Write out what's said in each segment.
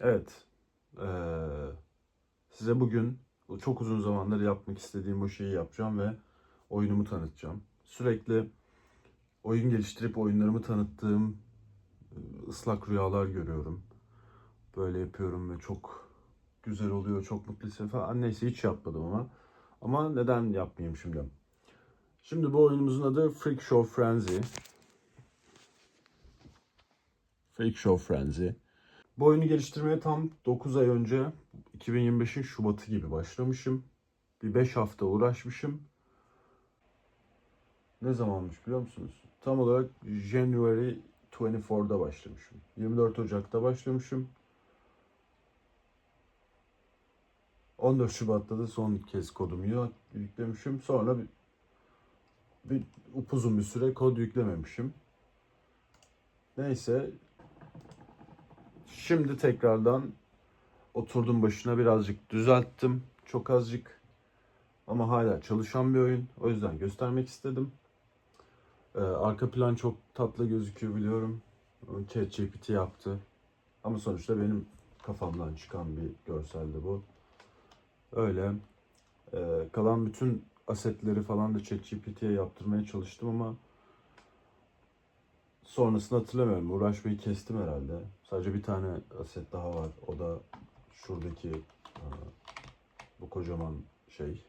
Evet. Ee, size bugün çok uzun zamandır yapmak istediğim bu şeyi yapacağım ve oyunumu tanıtacağım. Sürekli oyun geliştirip oyunlarımı tanıttığım e, ıslak rüyalar görüyorum. Böyle yapıyorum ve çok güzel oluyor, çok mutlu hissediyorum falan. Neyse hiç yapmadım ama. Ama neden yapmayayım şimdi? Şimdi bu oyunumuzun adı Freak Show Frenzy. Freak Show Frenzy. Bu oyunu geliştirmeye tam 9 ay önce 2025'in Şubat'ı gibi başlamışım. Bir 5 hafta uğraşmışım. Ne zamanmış biliyor musunuz? Tam olarak January 24'da başlamışım. 24 Ocak'ta başlamışım. 14 Şubat'ta da son kez kodumu yüklemişim. Sonra bir, bir upuzun bir süre kod yüklememişim. Neyse Şimdi tekrardan oturdum başına birazcık düzelttim. Çok azıcık ama hala çalışan bir oyun. O yüzden göstermek istedim. Ee, arka plan çok tatlı gözüküyor biliyorum. ChatGPT yaptı. Ama sonuçta benim kafamdan çıkan bir görseldi bu. Öyle. Ee, kalan bütün asetleri falan da ChatGPT'ye yaptırmaya çalıştım ama Sonrasını hatırlamıyorum. Uğraşmayı kestim herhalde. Sadece bir tane aset daha var. O da şuradaki e, bu kocaman şey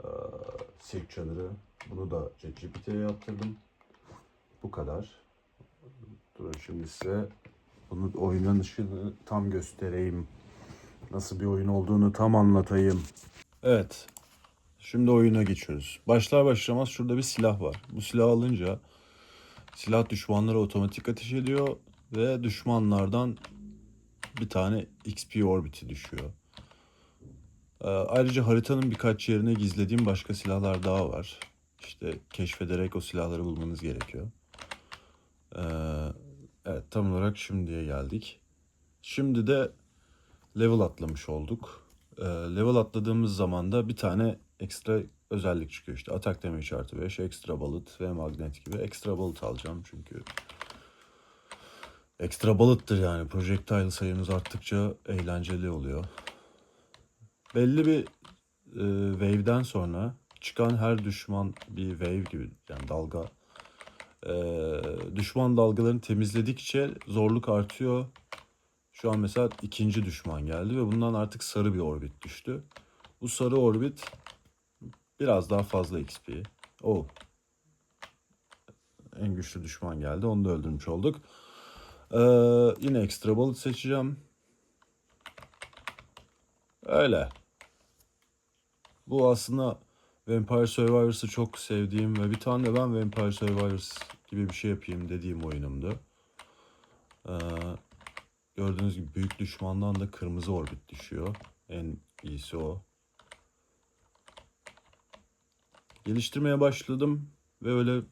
e, çadırı. Bunu da ChatGPT'ye yaptırdım. Bu kadar. Durun şimdi size bunu oynanışını tam göstereyim. Nasıl bir oyun olduğunu tam anlatayım. Evet. Şimdi oyuna geçiyoruz. Başlar başlamaz şurada bir silah var. Bu silahı alınca Silah düşmanlara otomatik ateş ediyor ve düşmanlardan bir tane XP orbiti düşüyor. Ee, ayrıca haritanın birkaç yerine gizlediğim başka silahlar daha var. İşte keşfederek o silahları bulmanız gerekiyor. Ee, evet tam olarak şimdiye geldik. Şimdi de level atlamış olduk. Ee, level atladığımız zaman da bir tane ekstra özellik çıkıyor işte. Atak damage artı 5, ekstra balıt ve magnet gibi. Ekstra balıt alacağım çünkü ekstra balıttır yani. Projectile sayımız arttıkça eğlenceli oluyor. Belli bir e, wave'den sonra çıkan her düşman bir wave gibi yani dalga. E, düşman dalgalarını temizledikçe zorluk artıyor. Şu an mesela ikinci düşman geldi ve bundan artık sarı bir orbit düştü. Bu sarı orbit Biraz daha fazla XP. O. En güçlü düşman geldi. Onu da öldürmüş olduk. Ee, yine ekstra balık seçeceğim. Öyle. Bu aslında Vampire Survivors'ı çok sevdiğim ve bir tane de ben Vampire Survivors gibi bir şey yapayım dediğim oyunumdu. Ee, gördüğünüz gibi büyük düşmandan da kırmızı orbit düşüyor. En iyisi o. Geliştirmeye başladım ve öyle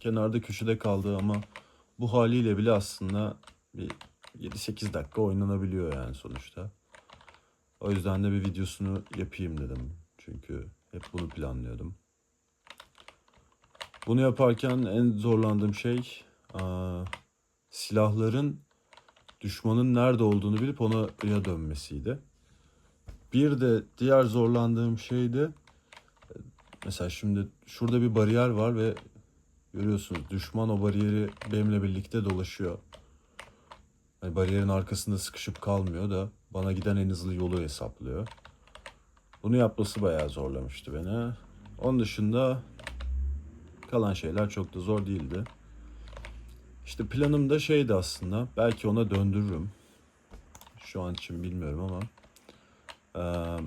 kenarda köşede kaldı ama bu haliyle bile aslında bir 7-8 dakika oynanabiliyor yani sonuçta. O yüzden de bir videosunu yapayım dedim. Çünkü hep bunu planlıyordum. Bunu yaparken en zorlandığım şey aa, silahların düşmanın nerede olduğunu bilip ona dönmesiydi. Bir de diğer zorlandığım şey de Mesela şimdi şurada bir bariyer var ve görüyorsunuz düşman o bariyeri benimle birlikte dolaşıyor. Yani bariyerin arkasında sıkışıp kalmıyor da bana giden en hızlı yolu hesaplıyor. Bunu yapması bayağı zorlamıştı beni. Onun dışında kalan şeyler çok da zor değildi. İşte planım da şeydi aslında. Belki ona döndürürüm. Şu an için bilmiyorum ama. Ee,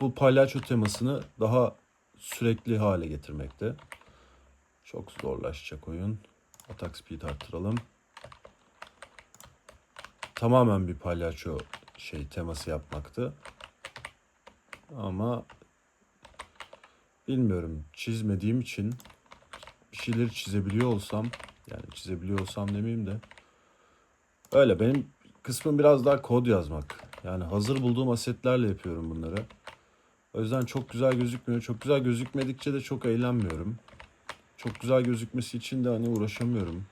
bu palyaço temasını daha sürekli hale getirmekte. Çok zorlaşacak oyun. Atak speed arttıralım. Tamamen bir palyaço şey teması yapmaktı. Ama bilmiyorum çizmediğim için bir şeyleri çizebiliyor olsam yani çizebiliyor olsam demeyeyim de öyle benim kısmım biraz daha kod yazmak. Yani hazır bulduğum asetlerle yapıyorum bunları. O yüzden çok güzel gözükmüyor. Çok güzel gözükmedikçe de çok eğlenmiyorum. Çok güzel gözükmesi için de hani uğraşamıyorum.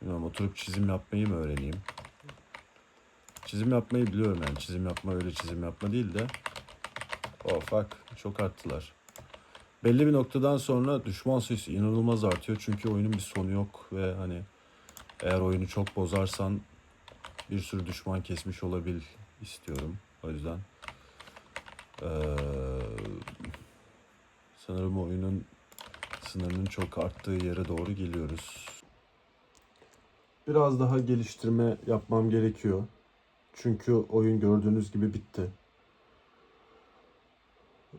Bilmiyorum oturup çizim yapmayı mı öğreneyim? Çizim yapmayı biliyorum yani. Çizim yapma öyle çizim yapma değil de. Oh fuck. Çok arttılar. Belli bir noktadan sonra düşman sayısı inanılmaz artıyor. Çünkü oyunun bir sonu yok ve hani eğer oyunu çok bozarsan bir sürü düşman kesmiş olabil istiyorum. O yüzden eee, sanırım oyunun sınırının çok arttığı yere doğru geliyoruz. Biraz daha geliştirme yapmam gerekiyor. Çünkü oyun gördüğünüz gibi bitti.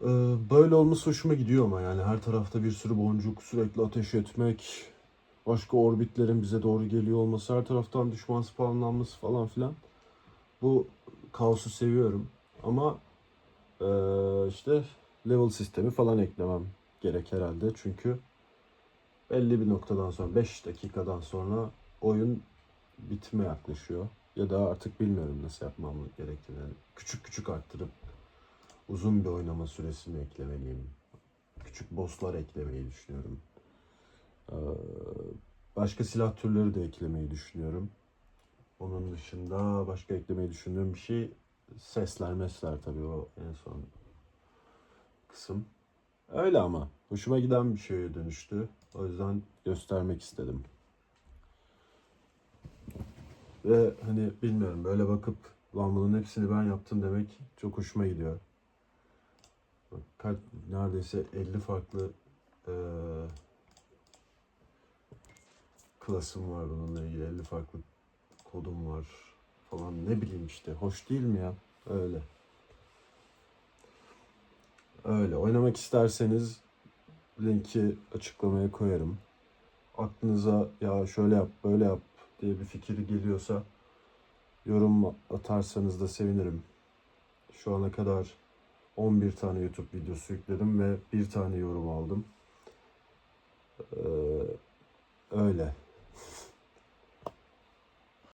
Ee, Böyle olması hoşuma gidiyor ama yani her tarafta bir sürü boncuk sürekli ateş etmek, başka orbitlerin bize doğru geliyor olması, her taraftan düşman spawnlanması falan filan. Bu kaosu seviyorum ama ee, işte level sistemi falan eklemem gerek herhalde. Çünkü belli bir noktadan sonra 5 dakikadan sonra oyun bitme yaklaşıyor. Ya da artık bilmiyorum nasıl yapmam gerektiğini. Yani küçük küçük arttırıp uzun bir oynama süresini eklemeliyim. Küçük bosslar eklemeyi düşünüyorum. Ee, başka silah türleri de eklemeyi düşünüyorum. Onun dışında başka eklemeyi düşündüğüm bir şey sesler mesler tabii o en son kısım. Öyle ama hoşuma giden bir şeye dönüştü. O yüzden göstermek istedim. Ve hani bilmiyorum böyle bakıp lan bunun hepsini ben yaptım demek çok hoşuma gidiyor. Kaç, neredeyse 50 farklı eee klasım var bununla ilgili 50 farklı kodum var falan ne bileyim işte hoş değil mi ya öyle. Öyle oynamak isterseniz linki açıklamaya koyarım. Aklınıza ya şöyle yap böyle yap diye bir fikir geliyorsa yorum atarsanız da sevinirim. Şu ana kadar 11 tane YouTube videosu yükledim ve bir tane yorum aldım. Ee, öyle.